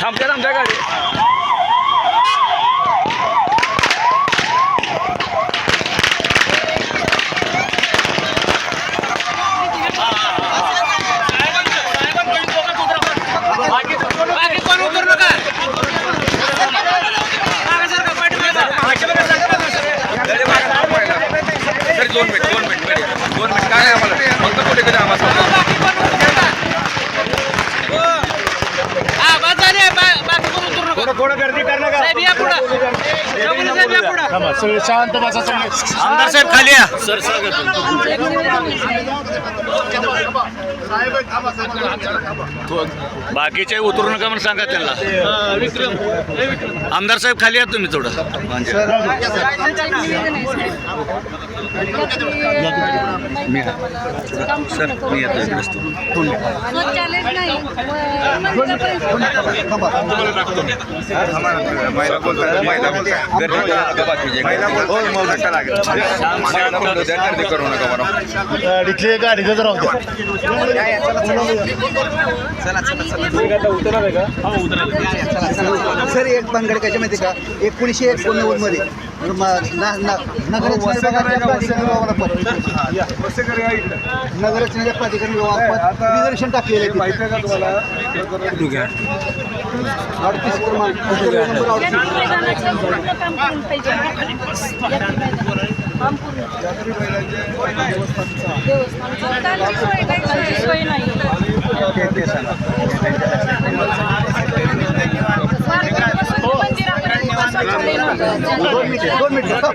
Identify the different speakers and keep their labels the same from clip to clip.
Speaker 1: थांबत्या थांबत्या गाडी. दोन मिनिट दोन मिनिट दोन मिनिट. काय नाही आम्हाला? फक्त कुठे कधी आम्हाला?
Speaker 2: थोडं गर्दी करणं का थांबा, सगळे शांत बसा सगळे
Speaker 3: आमदार साहेब खाली या. बाकीचे उतरू नका म्हणून सांगा त्यांना. आमदार साहेब खाली या तुम्ही थोडं.
Speaker 4: सर मी येतो शौचालय नाही.
Speaker 1: महिला बोलतात महिला बोलतात करू नका बरं
Speaker 2: गाडीतले गाडीतच राहू द्या
Speaker 5: सर एक भानगड कशा माहिती का? एकोणीसशे एकोणनव्वदमध्ये नगररचना प्राधिकरण विभागाला नगररचनेच्या प्राधिकरण विभागात रिझर्वेशन टाकलेलं आहे तिथे. अडतीस क्रमांक नंबर
Speaker 4: देवस्थानचं सोय शौचालय नव्हतं.
Speaker 5: दोन मिनिट दोन मिनिट काकू, दोन मिनिट थांबा, थांबा.
Speaker 2: दोन मिनिटांनी सर तुम्ही-
Speaker 5: दोन मिनिट थांबा, थांबा जरा तुम्ही.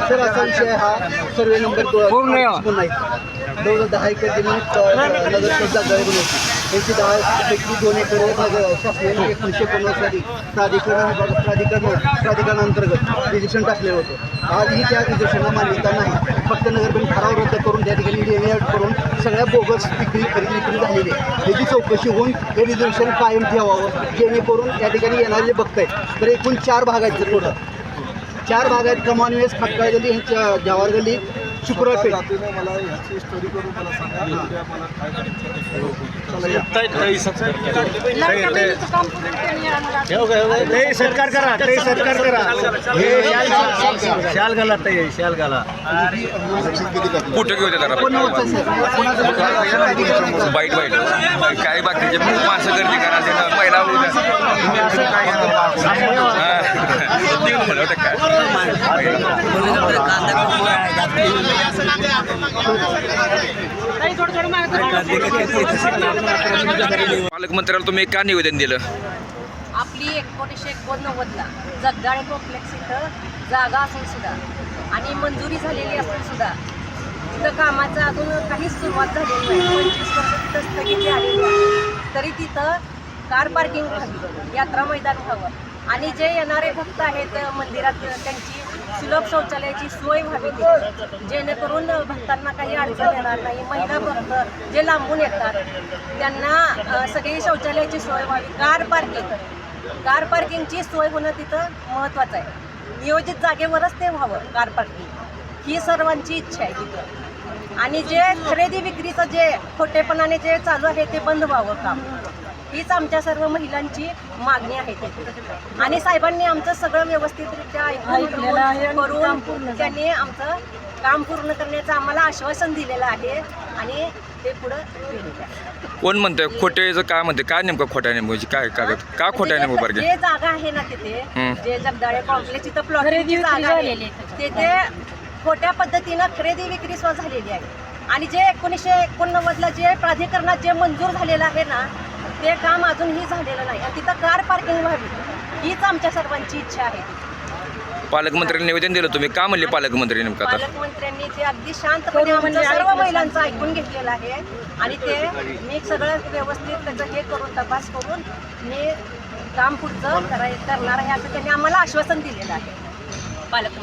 Speaker 5: सर असा विषय हा सर्वे नंबर पूर्ण नाही जवळजवळ दहा एकर जमीन नगर जागा बनवली त्यांची दहा पैकी दोन एकर शासनाने एकोणीसशे पन्नास साली प्राधिकरण प्राधिकरण प्राधिकरणांतर्गत रिजेक्शन टाकलेलं होतं. आजही त्या रिजेक्शनला मान्यता नाही. फक्त नगरबंद ठराव रद्द करून त्या ठिकाणी लेआउट करून सगळ्या बोगस विक्री खरेदी विक्री झालेली आहे. याची चौकशी होऊन हे रिझर्वेशन कायम ठेवावं जेणेकरून त्या ठिकाणी येणारे जे बघतायत तर एकूण चार भाग आहेत टोटल चार भाग आहेत. कमान वेस खटकाळ गल्ली ह्यांच्या जवाहर गल्ली शुक्रवार
Speaker 2: ते सत्कार करा. ते सत्कार करा. हे शाल- घाला. ते शाल घाला
Speaker 1: कुठं घेऊ
Speaker 5: कोणाचं
Speaker 1: बाईट बाईट काही बाकीचे? माणसं गर्दी करा ते ना, महिला उद्या देऊ म्हणलं होतं काय पालकमंत्र्याला तुम्ही का निवेदन दिलं?
Speaker 6: आपली एकोणीसशे एकोणनव्वदला जगदाळे कॉम्प्लेक्स इथं जागा असून सुद्धा आणि मंजुरी झालेली असून सुद्धा तिथं कामाचं अजून काहीच सुरुवात झालेली नाही. पंचवीस वर्ष तिथं स्थगिती आलेली आहे. तरी तिथं कार पार्किंग व्हावी यात्रा मैदान व्हावं आणि जे येणारे भक्त आहेत मंदिरात त्यांची सुलभ शौचालयाची सोय व्हावी तिथे. जेणेकरून भक्तांना काही अडचण येणार नाही. महिला भक्त जे लांबून येतात त्यांना सगळी शौचालयाची सोय व्हावी. Car parking. कार पार्किंगची सोय होणं तिथं महत्त्वाचं आहे. नियोजित जागेवरच ते व्हावं कार पार्किंग. ही सर्वांची इच्छा आहे तिथं. आणि जे खरेदी विक्रीचं जे खोटेपणाने जे चालू आहे ते बंद व्हावं काम. हीच आमच्या सर्व महिलांची मागणी आहे आणि साहेबांनी आमचं सगळं व्यवस्थितरित्या आहे करून त्यांनी आमचं काम पूर्ण करण्याचं आम्हाला आश्वासन दिलेलं आहे आणि ते पुढं
Speaker 1: कोण म्हणतंय? खोट्याचं काय म्हणते काय नेमकं खोट्या नेमकं काय कागद का खोट्या नेमकं बरं
Speaker 6: जे जागा आहे ना तिथे. जे जगदाळे कॉम्प्लेक्स इथं प्लॉटिंगची जागा आहे तिथे खोट्या पद्धतीनं खरेदी विक्री सुद्धा झालेली आहे. आणि जे एकोणीसशे एकोणनव्वदला जे प्राधिकरणात जे मंजूर झालेलं आहे ना ते काम अजूनही झालेलं नाही. आणि तिथं कार पार्किंग व्हावी हीच आमच्या सर्वांची इच्छा आहे.
Speaker 1: पालकमंत्र्यांनी निवेदन दिलं तुम्ही? का म्हणले पालकमंत्री नेमकं आता?
Speaker 6: पालकमंत्र्यांनी जे अगदी शांतपणे आमचं सर्व महिलांचं ऐकून घेतलेलं आहे. आणि ते मी सगळं व्यवस्थित त्याचं हे करून तपास करून मी काम पुढचं कराय करणार आहे असं त्यांनी आम्हाला आश्वासन दिलेलं आहे. पालकमंत्री